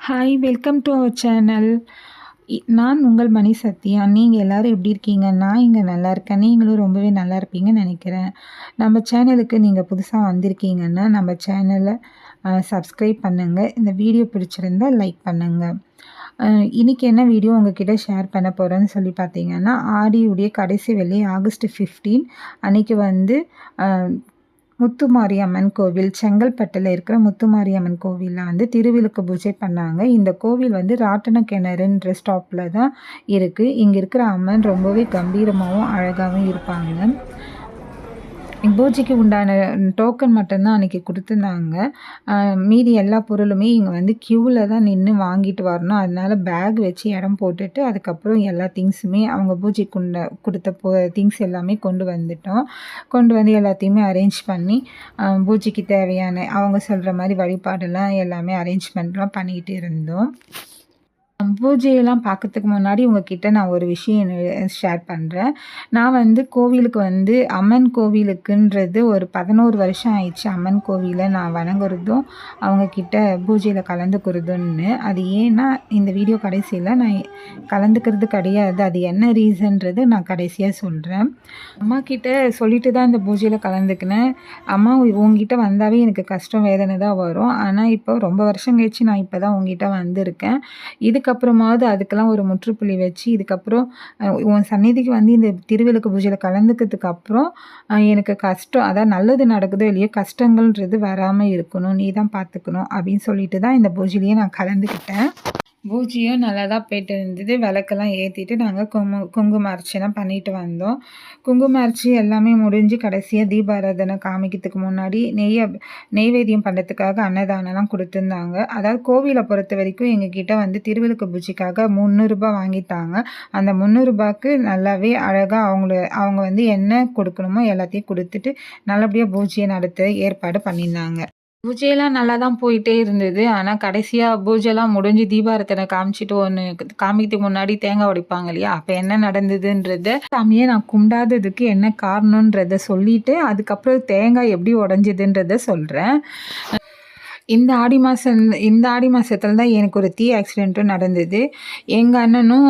Hi welcome to our channel நான் உங்கள் மணி சத்யா. நீங்கள் எல்லோரும் எப்படி இருக்கீங்க? நான் இங்கே நல்லா இருக்கேன். நீங்களும் ரொம்பவே நல்லா இருப்பீங்கன்னு நினைக்கிறேன். நம்ம சேனலுக்கு நீங்கள் புதுசாக வந்திருக்கீங்கன்னா நம்ம சேனலை சப்ஸ்கிரைப் பண்ணுங்கள் இந்த வீடியோ பிடிச்சிருந்தால் லைக் பண்ணுங்கள் இன்றைக்கி என்ன வீடியோ உங்ககிட்ட ஷேர் பண்ண போகிறேன்னு சொல்லி பார்த்தீங்கன்னா ஆடியுடைய கடைசி வெள்ளி ஆகஸ்ட் ஃபிஃப்டீன் அன்றைக்கி வந்து முத்துமாரியம்மன் கோவில் செங்கல்பட்டில் இருக்கிற முத்துமாரியம்மன் கோவிலில் வந்து திருவிழுக்கு பூஜை பண்ணாங்க. இந்த கோவில் வந்து ராட்டன கிணறுன்ற ஸ்டாப்பில் தான் இருக்குது இங்கே இருக்கிற அம்மன் ரொம்பவே கம்பீரமாகவும் அழகாகவும் இருப்பாங்க. பூஜைக்கு உண்டான டோக்கன் மட்டும்தான் அன்றைக்கி கொடுத்துருந்தாங்க. மீதி எல்லா பொருளுமே இங்கே வந்து க்யூவில் தான் நின்று வாங்கிட்டு வரணும். அதனால் பேக் வச்சு இடம் போட்டுட்டு அதுக்கப்புறம் எல்லா திங்ஸுமே அவங்க பூஜைக்கு உண்ட கொடுத்த போ திங்ஸ் எல்லாமே கொண்டு வந்துட்டோம். கொண்டு வந்து எல்லாத்தையுமே அரேஞ்ச் பண்ணி பூஜைக்கு தேவையான அவங்க சொல்கிற மாதிரி வழிபாடெல்லாம் எல்லாமே அரேஞ்ச்மெண்ட்லாம் பண்ணிக்கிட்டு இருந்தோம். பூஜையெல்லாம் பார்க்கறதுக்கு முன்னாடி உங்ககிட்ட நான் ஒரு விஷயம் ஷேர் பண்ணுறேன் நான் வந்து கோவிலுக்கு வந்து அம்மன் கோவிலுக்குன்றது ஒரு பதினோரு வருஷம் ஆயிடுச்சு அம்மன் கோவிலை நான் வணங்குறதும் அவங்கக்கிட்ட பூஜையில் கலந்துக்கிறதுன்னு. அது ஏன்னா இந்த வீடியோ கடைசியில் நான் கலந்துக்கிறது கிடையாது. அது என்ன ரீசன்றது நான் கடைசியாக சொல்கிறேன் அம்மா கிட்ட சொல்லிட்டு தான் இந்த பூஜையில் கலந்துக்கினேன். அம்மா உங்ககிட்ட வந்தாவே எனக்கு கஷ்டம் வேதனை தான் வரும். ஆனால் இப்போ ரொம்ப வருஷம் கழிச்சு நான் இப்போ தான் உங்ககிட்ட வந்திருக்கேன். இதுக்கு இதுக்கப்புறமாவது அதுக்கெல்லாம் ஒரு முற்றுப்புள்ளி வச்சு இதுக்கப்புறம் உன் சந்நிதிக்கு வந்து இந்த திருவிளக்கு பூஜையில் கலந்துக்கிறதுக்கு அப்புறம் எனக்கு கஷ்டம் அதான் நல்லது நடக்குதோ இல்லையோ கஷ்டங்கள்ன்றது வராமல் இருக்கணும் நீ தான் பார்த்துக்கணும் அப்படின்னு சொல்லிட்டு தான் இந்த பூஜையிலேயே நான் கலந்துக்கிட்டேன். பூஜையும் நல்லா தான் போயிட்டு இருந்தது விளக்கெல்லாம் ஏற்றிட்டு நாங்கள் குங்கு குங்கும அர்ச்சனை பண்ணிட்டு வந்தோம். குங்கும அர்ச்சி எல்லாமே முடிஞ்சு கடைசியாக தீபாராதனை காமிக்கிறதுக்கு முன்னாடி நெய்ய நெய்வேத்தியம் பண்ணுறதுக்காக அன்னதானம்லாம் கொடுத்துருந்தாங்க. அதாவது கோவிலை பொறுத்த வரைக்கும் எங்ககிட்ட வந்து திருவிழுக்கு பூஜைக்காக முந்நூறுரூபா வாங்கிட்டாங்க அந்த முந்நூறுரூபாக்கு நல்லாவே அழகாக அவங்கள அவங்க வந்து என்ன கொடுக்கணுமோ எல்லாத்தையும் கொடுத்துட்டு நல்லபடியாக பூஜையை நடத்த ஏற்பாடு பண்ணியிருந்தாங்க. பூஜையெல்லாம் நல்லா தான் போயிட்டே இருந்தது. ஆனால் கடைசியாக பூஜைலாம் முடிஞ்சு தீபாரத்தனை காமிச்சிட்டு ஒன்று காமிக்கிறதுக்கு முன்னாடி தேங்காய் உடைப்பாங்க இல்லையா? அப்போ என்ன நடந்ததுன்றத சாமியை நான் கும்பிடாததுக்கு என்ன காரணன்றத சொல்லிட்டு, அதுக்கப்புறம் தேங்காய் எப்படி உடஞ்சதுன்றத சொல்கிறேன் இந்த ஆடி மாதம் இந்த ஆடி மாதத்துல தான் எனக்கு ஒரு தீ ஆக்சிடெண்ட்டும் நடந்தது. எங்கள் அண்ணனும்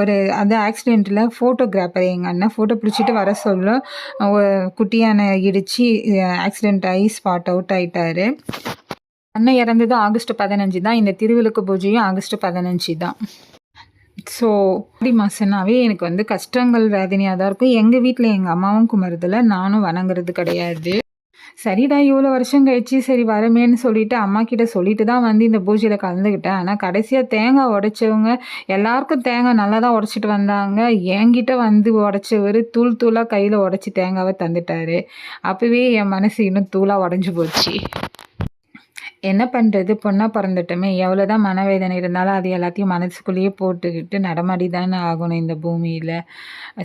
ஒரு அந்த ஆக்சிடெண்ட்டில் ஃபோட்டோகிராஃபர் எங்கள் அண்ணன் ஃபோட்டோ பிடிச்சிட்டு வர சொல்ல குட்டியான இடித்து ஆக்சிடெண்ட் ஆகி ஸ்பாட் அவுட் ஆகிட்டாரு அண்ணன் இறந்தது ஆகஸ்ட் பதினஞ்சு தான். இந்த திருவிழுக்கு பூஜையும் ஆகஸ்ட் பதினஞ்சு தான். ஸோ ஆடி மாதம்னாவே எனக்கு வந்து கஷ்டங்கள் வேதனையாக தான் இருக்கும். எங்கள் வீட்டில் எங்கள் அம்மாவும் குமரதில் நானும் வணங்குறது கிடையாது. சரிடா இவ்வளோ வருஷம் கழிச்சு சரி வரமேன்னு சொல்லிட்டு அம்மா கிட்ட சொல்லிட்டு தான் வந்து இந்த பூஜையில் கலந்துக்கிட்டேன் ஆனால் கடைசியாக தேங்காய் உடைச்சவங்க எல்லாருக்கும் தேங்காய் நல்லா தான் உடச்சிட்டு வந்தாங்க. என்கிட்ட வந்து உடச்சவர் தூள் தூளாக கையில் உடச்சி தேங்காவை தந்துட்டாரு. அப்போவே என் மனசு இன்னும் தூளாக உடஞ்சி போச்சு. என்ன பண்ணுறது பொண்ணாக பிறந்துட்டோமே. எவ்வளோ தான் மனவேதனை இருந்தாலும் அது எல்லாத்தையும் மனசுக்குள்ளேயே போட்டுக்கிட்டு நடமாடி தானே ஆகணும் இந்த பூமியில்.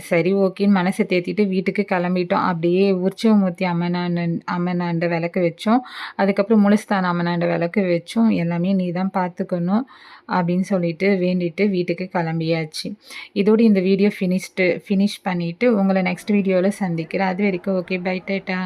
சரி ஓகேன்னு மனசை தேத்திட்டு வீட்டுக்கு கிளம்பிட்டோம். அப்படியே உற்சவமூர்த்தி அம்மனாண்ட அம்மனாண்ட விளக்கு வச்சோம். அதுக்கப்புறம் முழுஸ்தான் அம்மனாண்ட விளக்கு வச்சோம். எல்லாமே நீ தான் பார்த்துக்கணும் அப்படின்னு சொல்லிட்டு வேண்டிட்டு வீட்டுக்கு கிளம்பியாச்சு. இதோடு இந்த வீடியோ ஃபினிஷ்டு ஃபினிஷ் பண்ணிவிட்டு உங்களை நெக்ஸ்ட் வீடியோவில் சந்திக்கிறேன். அது வரைக்கும் ஓகே பை டேட்டா